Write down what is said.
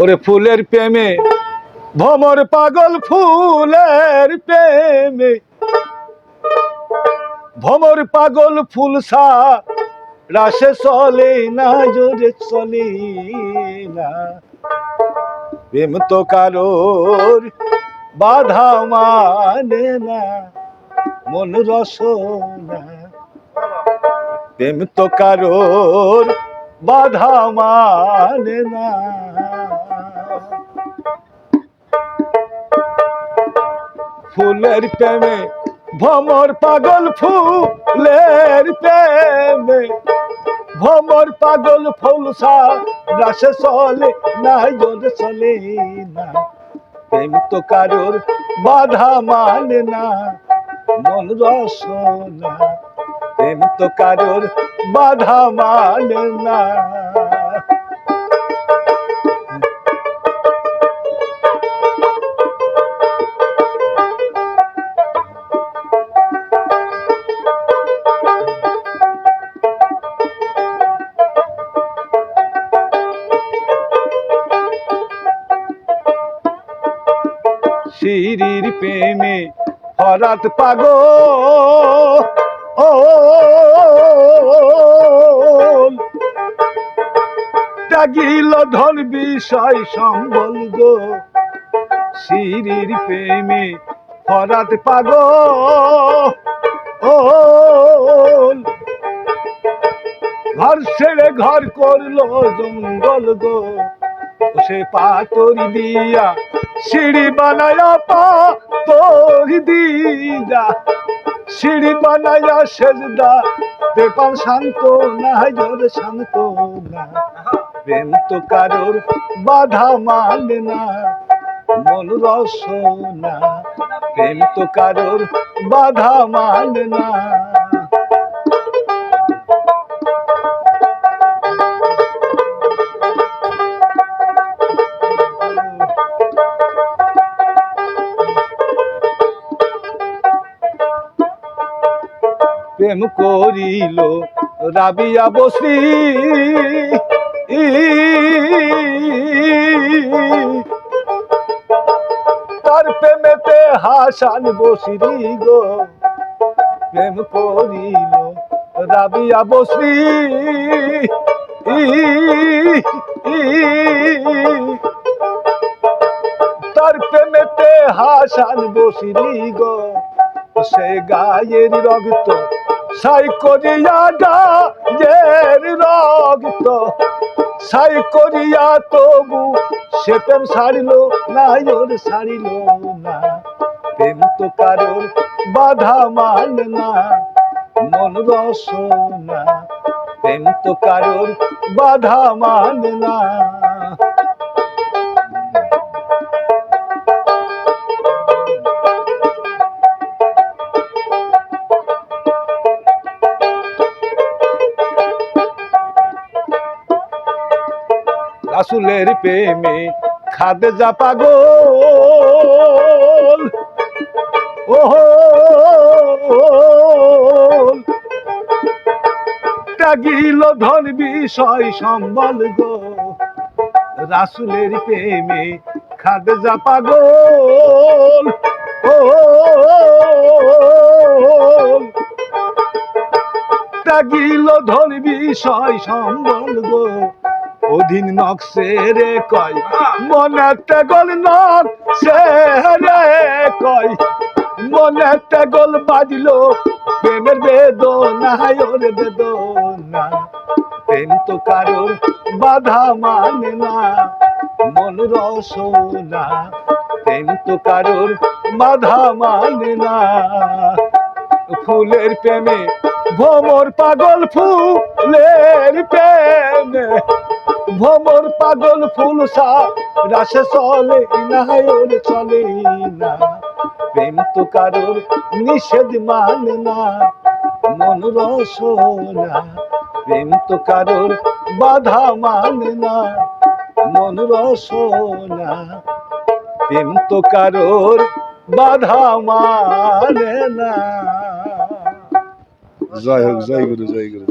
ওরে ফুলের প্রেমে, ভমর পাগল ফুলের প্রেমে। ভমর পাগল ফুল সা, রাসে চলে না, জোরে চলে না। প্রেম তো কারোর বাধা মানে না, মন রসনা। প্রেম তো কারোর বাধা মানে না। ফুলের প্রেমে ভমর পাগল ফুলের প্রেমে ভমর পাগল ফুলসা রাসে চলে না জোরে চলে না। প্রেম তো কারোর বাধা মানে না, মন রসনা প্রেম তো কারোর বাধা মানে না। শিরির প্রেমে হরাত পাগ ত্যাগিল ধন বিষয় সম্বল গো। শিরির প্রেমে হরাত পাগ। ও ঘর ছেড়ে ঘর করল জঙ্গল গো। সে পাতরি দিয়া সিঁড়ি বানায়া পা তোরি দিয়া। সিঁড়ি বানায়া সেজদা পেপার শান্ত না জোর শান্ত না প্রেম তো কারোর বাধা মানে না। মন রসনা, প্রেম তো কারোর বাধা মানে না। প্রেম করিল রাবিয়া বসি। তার প্রেমেতে হাসান বসিরি গো, প্রেম করিল রাবিয়া বসি তার প্রেমেতে হাসান বসিরি গো, সে গায়ের রক্ত সাই করিয়া গায়ের রক্ত। সাই করিয়া তবু সে প্রেম ছাড়িল না ওর ছাড়িল না। প্রেম তো কারোর বাধা মানে না, মন রসনা। প্রেম তো কারোর বাধা মানে না। রাসুলের প্রেমে খাদে যা পাগল। ওহো। ত্যাগিল ধন বিষয় সম্বল গো। রাসুলের প্রেমে খাদে যা পাগল। ও ত্যাগিল ধন বিষয় সম্বল গো। অধীন নকশে রে কয়, মনে তেগল নক সে রে কয়। মনে তেগল বাজলো, প্রেমের বেদনা ওর বেদনা। প্রেম তো কারোর বাধা মানে না, মন রসনা। প্রেম তো কারোর বাধা মানে না। ফুলের প্রেমে ভোমর পাগল, ফুলের প্রেমে ভমর পাগল ফুল সা রাসে চলে না চলে না। প্রেম তো কারোর নিষেধ মানে না, মন রসনা। প্রেম তো কারোর বাধা মানে না, মন রসনা। প্রেম তো কারোর বাধা মানে না। জয় হোক, জয় গুরু জয় গুরু